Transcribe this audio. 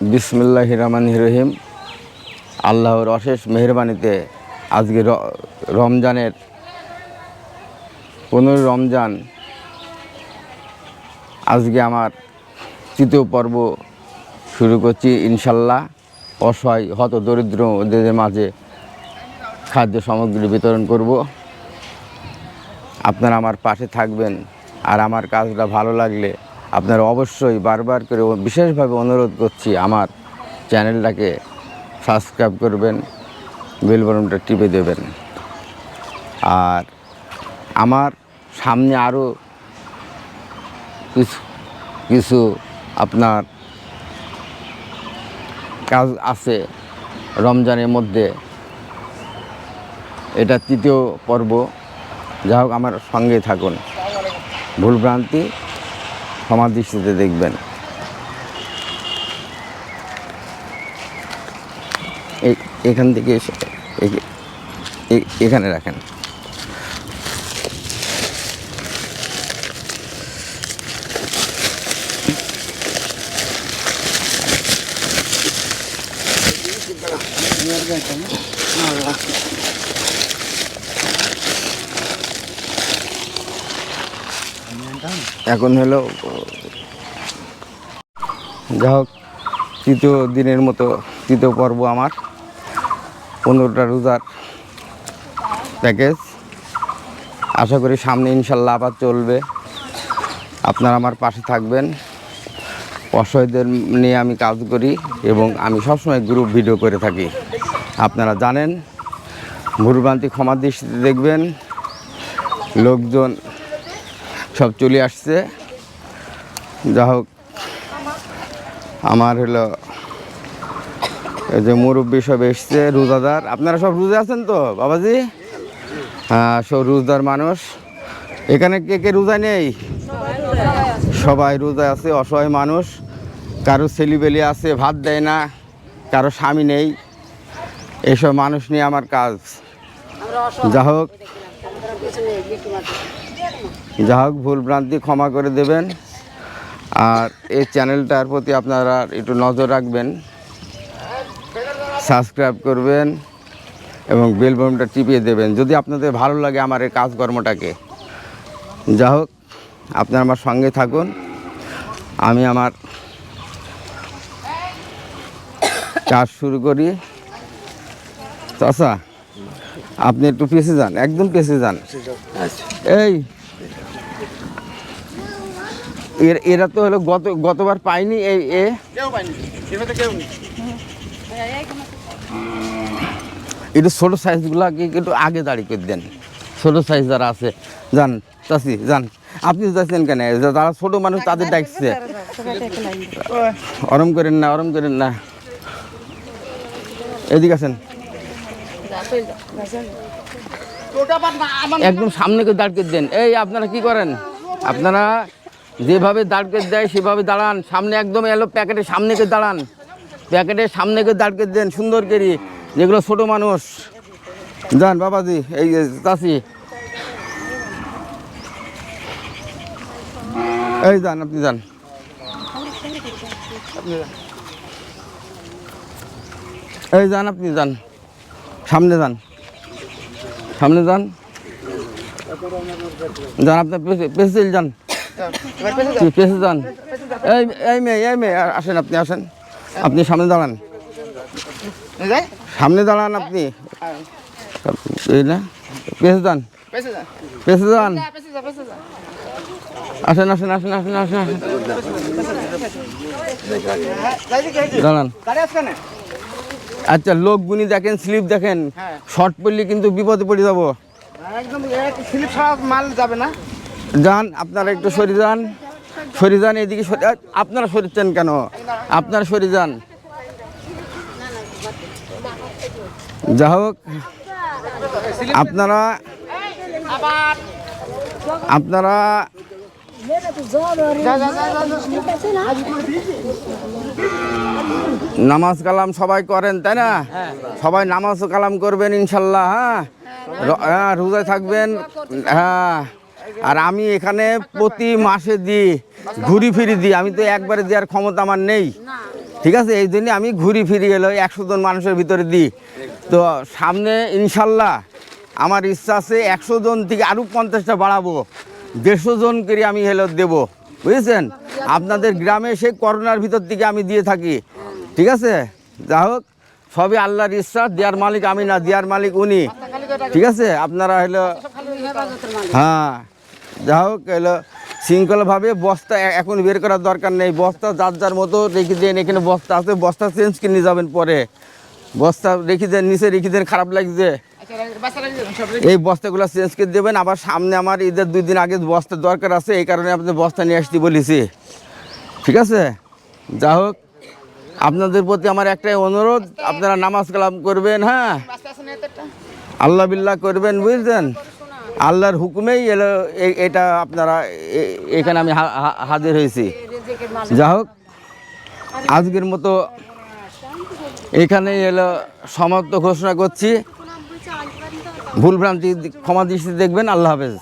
বিসমুল্লাহ রহমান রহিম। আল্লাহর অশেষ মেহরবানিতে আজকে রমজানের পনেরো রমজান আজকে আমার তৃতীয় পর্ব শুরু করছি ইনশাল্লাহ। অসহায়, হত দরিদ্রদের মাঝে খাদ্য সামগ্রী বিতরণ করব। আপনারা আমার পাশে থাকবেন আর আমার কাজটা ভালো লাগলে আপনারা অবশ্যই বারবার করে বিশেষভাবে অনুরোধ করছি আমার চ্যানেলটাকে সাবস্ক্রাইব করবেন, বেল টিপে দেবেন। আর আমার সামনে আরও কিছু কিছু আপনার কাজ আছে রমজানের মধ্যে। এটা তৃতীয় পর্ব। যা হোক, আমার সঙ্গে থাকুন। ভুলভ্রান্তি সমাজ দৃষ্টিতে দেখবেন। এখান থেকে এখানে রাখেন। এখন হলো যা হোক তৃতীয় দিনের মতো, তৃতীয় পর্ব আমার, পনেরোটা রোজার প্যাকেজ আশা করি সামনে ইনশাল্লাহ আবার চলবে। আপনারা আমার পাশে থাকবেন। অসহায়দের নিয়ে আমি কাজ করি এবং আমি সবসময় গ্রুপ ভিডিও করে থাকি। আপনারা জানেন, ভুলভ্রান্তি ক্ষমার দৃষ্টিতে দেখবেন। লোকজন সব চলে আসছে। যা হোক, আমার হলো এই যে মুরব্বী সব এসছে, রোজাদার। আপনারা সব রোজা আছেন তো, বাবাজি? হ্যাঁ সব রোজদার মানুষ। এখানে কে কে রোজা নেই? সবাই রোজা আছে, অসহায় মানুষ। কারও ছেলিবেলি আছে, ভাত দেয় না, কারও স্বামী নেই। এসব মানুষ নিয়ে আমার কাজ। যা হোক। যা হোক ভুল ভ্রান্তি ক্ষমা করে দেবেন। আর এই চ্যানেলটার প্রতি আপনারা একটু নজর রাখবেন সাবস্ক্রাইব করবেন এবং বেল বটনটা টিপিয়ে দেবেন। যদি আপনাদের ভালো লাগে আমার এই কাজকর্মটাকে। যা হোক আপনারা আমার সঙ্গে থাকুন। আমি আমার কাজ শুরু করি। চাষা আপনি একটু পেছে যান একদম পেছে যান। এই এর- এরা তো হলো গত গতবার পাইনি এই এ। একটু ছোটো সাইজগুলোকে একটু আগে দাঁড়িয়ে করে দেন। ছোটো সাইজ যারা আছে যান চাষি যান। আপনি যাচ্ছেন কেন? যারা ছোটো মানুষ তাদের ডাকছে। অরম করেন না অরম করেন না। এদিকে আছেন একদম সামনে করে দাঁড় করে দেন। এই আপনারা কি করেন? আপনারা যেভাবে দাঁড় করে দেয়, সেভাবে দাঁড়ান। সামনে একদম এলো প্যাকেটের সামনে করে দাঁড়ান। প্যাকেটের সামনে করে দাঁড় করে দেন, সুন্দর করে। যেগুলো ছোট মানুষ। যান, বাবাজি, এই চাষি এই যান, আপনি যান। এই যান, আপনি যান। সামনে যান। সামনে যান। যান আপনার পেছে যান। পেছে যান। এই এই মেয়ে এই মেয়ে আসেন আপনি আসেন। আপনি সামনে দাঁড়ান। সামনে দাঁড়ান আপনি। পেছে যান। পেছে যান। আসেন আসেন আসেন আসেন আসেন আসেন। দাঁড়ান। আচ্ছা লোক গুনি দেখেন স্লিপ দেখেন শর্ট পড়লে কিন্তু বিপদে পড়ে যাব। একদম স্লিপ ছাড়া মাল যাবে না। যান আপনারা একটু সরে যান। সরে যান এদিকে আপনারা সরেছেন কেন? আপনারা সরে যান। যা হোক আপনারা আপনারা নামাজ কালাম সবাই করেন, তাই না? সবাই নামাজ কালাম করবেন ইনশাল্লাহ হ্যাঁ? হ্যাঁ রোজায় থাকবেন হ্যাঁ। আর আমি এখানে প্রতি মাসে দিই, ঘুরি ফিরি দিই, আমি তো একবারে দেওয়ার ক্ষমতা আমার নেই। ঠিক আছে? এই জন্য আমি ঘুরি ফিরি এলো, একশো জন মানুষের ভিতরে দিই। তো সামনে ইনশাল্লাহ আমার ইচ্ছা আছে একশো জন থেকে আরও পঞ্চাশটা বাড়াবো। দেড়শো জন করে আমি হলো দেবো। বুঝেছেন? আপনাদের গ্রামে সেই করোনার ভিতর থেকে আমি দিয়ে থাকি। ঠিক আছে? যা হোক, সবই আল্লাহর ইচ্ছা দেওয়ার মালিক আমি না দেওয়ার মালিক উনি। ঠিক আছে? আপনারা হলো হ্যাঁ। যা হোক এলো শৃঙ্খলাভাবে বস্তা এখন বের করার দরকার নেই। বস্তা যার যার মতো রেখে দেন, এখানে বস্তা আছে, বস্তা চেঞ্জ কিনে যাবেন পরে। বস্তা রেখে দেন, নিচে রেখে দেন, খারাপ লাগছে। এই বস্তাগুলো চেঞ্জ করে দেবেন। আবার সামনে আমার ঈদের দুই দিন আগে বস্তা দরকার আছে এই কারণে আপনাদের বস্তা নিয়ে আসতে বলেছি। ঠিক আছে? যা হোক আপনাদের প্রতি আমার একটাই অনুরোধ আপনারা নামাজ কালাম করবেন হ্যাঁ? আল্লাহ বিল্লাহ করবেন বুঝলেন? আল্লাহর হুকুমেই এলো এটা আপনারা এখানে আমি হাজির হয়েছি। যা হোক আজকের মতো এখানে এলো সমাপ্ত ঘোষণা করছি। ভুলভ্রান্তি ক্ষমা দৃষ্টি দেখবেন আল্লাহ হাফেজ।